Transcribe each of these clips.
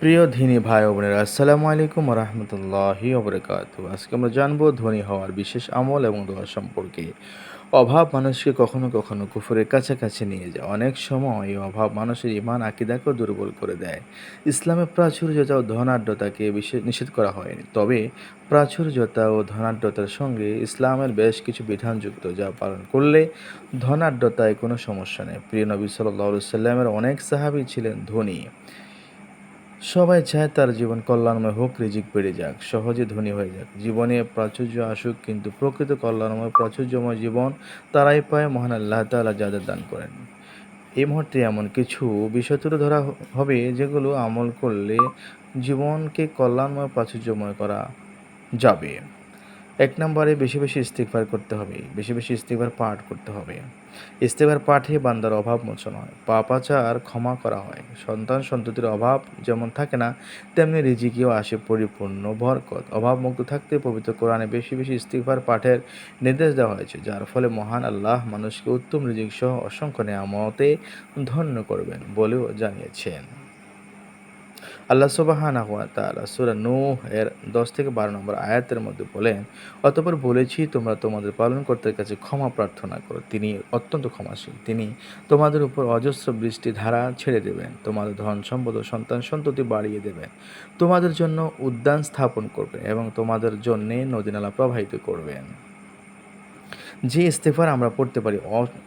প্রিয় ধিনী ভাই ও বোনেরা, আসসালামু আলাইকুম রহমতুল্লাহি ওবরাকাত আজকে আমরা জানব ধনী হওয়ার বিশেষ আমল এবং দোয়া সম্পর্কে। অভাব মানুষকে কখনো কখনো কুফুরের কাছাকাছি নিয়ে যায়। অনেক সময় এই অভাব মানুষের ইমান আকিদাকেও দুর্বল করে দেয়। ইসলামে প্রাচুর্যতা ও ধনাঢ্যতাকে বিশেষ নিষেধ করা হয়নি। তবে প্রাচুর্যতা ও ধনাঢ্যতার সঙ্গে ইসলামের বেশ কিছু বিধান যুক্ত, যা পালন করলে ধনাঢ্যতায় কোনো সমস্যা নেই। প্রিয় নবী সাল্লাহ সাল্লামের অনেক সাহাবি ছিলেন ধনী। সবাই চায় তার জীবন কল্যাণময় হোক, রিজিক বেড়ে যাক, সহজে ধনী হয়ে যাক। জীবনে প্রাচুর্য আসুক, কিন্তু প্রকৃত কল্যাণময়, প্রাচুর্যময় জীবন তারাই পায় মহান আল্লাহ তালা যাদের দান করেন। এই মুহূর্তে এমন কিছু বিষয় তুলে ধরা হবে যেগুলো আমল করলে জীবনকে কল্যাণময়, প্রাচুর্যময় করা যাবে। এক নম্বরে বেশি বেশি ইস্তিগফার করতে হবে, বেশি বেশি ইস্তিগফার পাঠ করতে হবে। ইস্তিগফার পাঠে বান্দার অভাব মোচন হয় পাপাচার ক্ষমা করা হয়। সন্তান সন্ততির অভাব যেমন থাকে না, তেমনি রিজিকেও আসে, পরিপূর্ণ বরকত। অভাব মুক্ত থাকতে পবিত্র কোরআনে বেশি বেশি ইস্তিগফার পাঠের নির্দেশ দেওয়া হয়েছে, যার ফলে মহান আল্লাহ মানুষকে উত্তম রিজিক সহ অসংখ্য নেয়ামতে ধন্য করবেন বলেও জানিয়েছেন। আল্লাহ সুবাহানা সূরা নূহ এর 10 থেকে 12 নম্বর আয়াতের মধ্যে বলেন, অতপর বলেছি তোমরা তোমাদের পালনকর্তার কাছে ক্ষমা প্রার্থনা করো। তিনি অত্যন্ত ক্ষমাশীল। তিনি তোমাদের উপর অজস্র বৃষ্টি ধারা ছেড়ে দেবেন। তোমাদের ধন সম্পদ ও সন্তান সন্ততি বাড়িয়ে দেবেন। তোমাদের জন্য উদ্যান স্থাপন করবেন এবং তোমাদের জন্যে নদীনালা প্রবাহিত করবেন। যে ইস্তেফার আমরা পড়তে পারি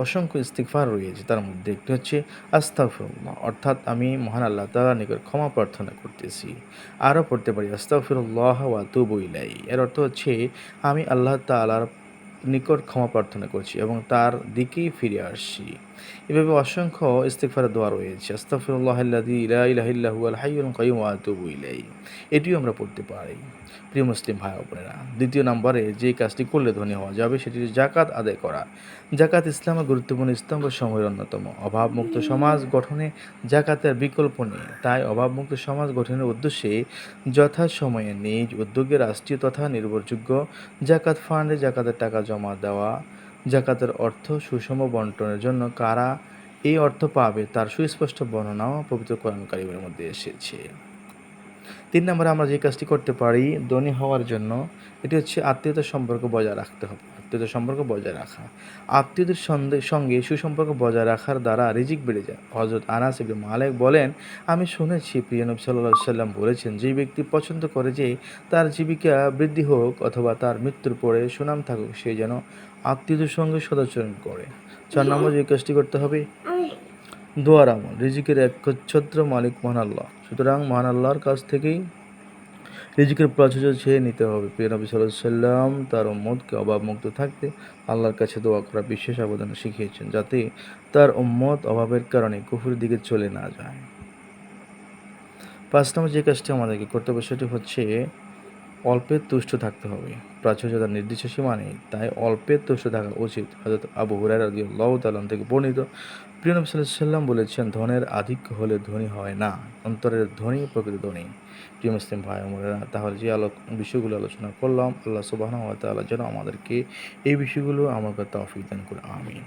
অসংখ্য ইস্তেফার রয়েছে তার মধ্যে। একটি হচ্ছে আস্তাফিরুল্লাহ অর্থাৎ আমি মহান আল্লাহ তালা নিকট ক্ষমা প্রার্থনা করতেছি। আরও পড়তে পারি আস্তাফিরুল্লাহ ওয়া তুবু ইলাই এর অর্থ হচ্ছে, আমি আল্লাহ তালার নিকট ক্ষমা প্রার্থনা করছি এবং তার দিকেই ফিরে আসছি। এভাবে অসংখ্য ইস্তিগফারের দোয়া রয়েছে। ইলাই এটিও আমরা পড়তে পারি। প্রিয় মুসলিম ভাই বোনেরা, দ্বিতীয় নম্বরে যে কাজটি করলে ধনী হওয়া যাবে সেটি জাকাত আদায় করা। জাকাত ইসলামের গুরুত্বপূর্ণ স্তম্ভ সময়ের অন্যতম। অভাবমুক্ত সমাজ গঠনে জাকাতের বিকল্প নেই। তাই অভাবমুক্ত সমাজ গঠনের উদ্দেশ্যে যথাসময়ে নিজ উদ্যোগে রাষ্ট্রীয় তথা নির্ভরযোগ্য জাকাত ফান্ডে জাকাতের টাকা জমা দেওয়া জাকাতের অর্থ সুষম বন্টনের জন্য কারা এই অর্থ পাবে তার সুস্পষ্ট বর্ণনাও পবিত্র কোরআন কারিমের মধ্যে এসেছে। তিন নম্বরে আমরা যে কাজটি করতে পারি, ধনী হওয়ার জন্য, এটি হচ্ছে আত্মীয়তার সম্পর্ক বজায় রাখতে হবে। আত্মীয়তার সম্পর্ক বজায় রাখা। আত্মীয়দের সঙ্গে- সুসম্পর্ক বজায় রাখার দ্বারা রিজিক বেড়ে যায়। হজরত আনাস ইবনে মালেক বলেন, আমি শুনেছি প্রিয় নবী সাল্লাল্লাহু সাল্লাম বলেছেন, যে ব্যক্তি পছন্দ করে যে তার জীবিকা বৃদ্ধি হোক অথবা তার মৃত্যুর পরে সুনাম থাকুক, সে যেন আত্মীয়দের সঙ্গে সদাচরণ করে। চার নম্বর যে কাজটি করতে হবে। দোয়ার আমল, রিজিকের একচ্ছত্র মালিক মহান আল্লাহ। সুতরাং মহান আল্লাহর কাছ থেকেই রিজিকের প্রাচুর্য চেয়ে নিতে হবে। প্রিয় নবী সাল্লাম তার উম্মদকে অভাবমুক্ত থাকতে আল্লাহর কাছে দোয়া করা বিশেষ অবদান শিখিয়েছেন যাতে তার উম্মত অভাবের কারণে কুফুর দিকে চলে না যায়। পাঁচ নম্বর যে কাজটি আমাদেরকে করতে হবে সেটি হচ্ছে অল্পে তুষ্ট থাকতে হবে। প্রাচুর্যতার নির্দিষ্ট সীমা নেই, তাই অল্পে তুষ্ট থাকা উচিত। হয়তো আবু হুরাই রাজি আল্লাহ তালন থেকে বর্ণিত, প্রিয় নবী সাল্লাম বলেছেন, ধনের আধিক্য হলে ধনী হয় না, অন্তরের ধনী প্রকৃত ধনী। প্রিয় মুসলিম ভাই বোনেরা, তাহলে যে আলো বিষয়গুলো আলোচনা করলাম, আল্লাহ সুবাহ যেন আমাদেরকে এই বিষয়গুলো আমার কথা তৌফিক দান করে আমিন।